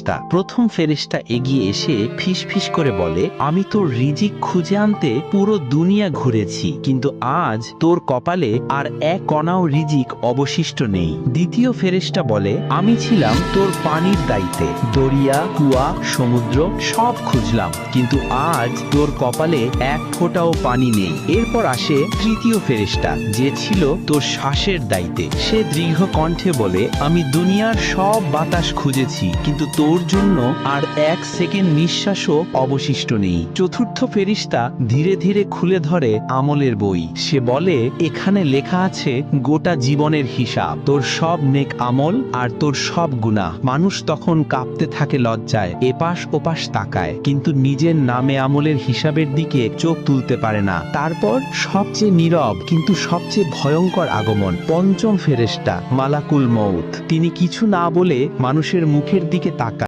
ফেরেশতা। প্রথম ফেরেশতা এগিয়ে এসে ফিস ফিস করে বলে, আমি তোর রিজিক খুঁজে আনতে পুরো দুনিয়া ঘুরেছি, কিন্তু আজ তোর কপালে আর এক কণাও রিজিক অবশিষ্ট নেই। দ্বিতীয় ফেরেশতা বলে, আমি ছিলাম তোর পানির দায়িত্বে দরিয়া, কুয়া, সমুদ্র সব খুঁজলাম, কিন্তু আজ তোর কপালে এক ফোঁটাও পানি নেই। এরপর আসে তৃতীয় ফেরেশতা, যে ছিল তোর শ্বাসের দায়িত্বে সে দীর্ঘ কণ্ঠে বলে, আমি দুনিয়ার সব বাতাস খুঁজেছি, কিন্তু তোর জন্য আর এক সেকেন্ড নিঃশ্বাসও অবশিষ্ট নেই। চতুর্থ ফেরিস্তা ধীরে ধীরে খুলে ধরে আমলের বই। সে বলে, এখানে লেখা আছে গোটা জীবনের হিসাব। তোর সব নেক আমল আর তোর সব গুণা মানুষ তখন কাঁপতে থাকে লজ্জায়, এপাশ ওপাশ তাকায়। কিন্তু নিজের নামে আমলের হিসাবের দিকে চোখ তুলতে পারে না। তারপর সবচেয়ে নীরব কিন্তু সবচেয়ে ভয়ঙ্কর আগমন। পঞ্চম ফেরেশতা মালাকুল মৌত তিনি কিছু না বলে মানুষের মুখের দিকে তাকান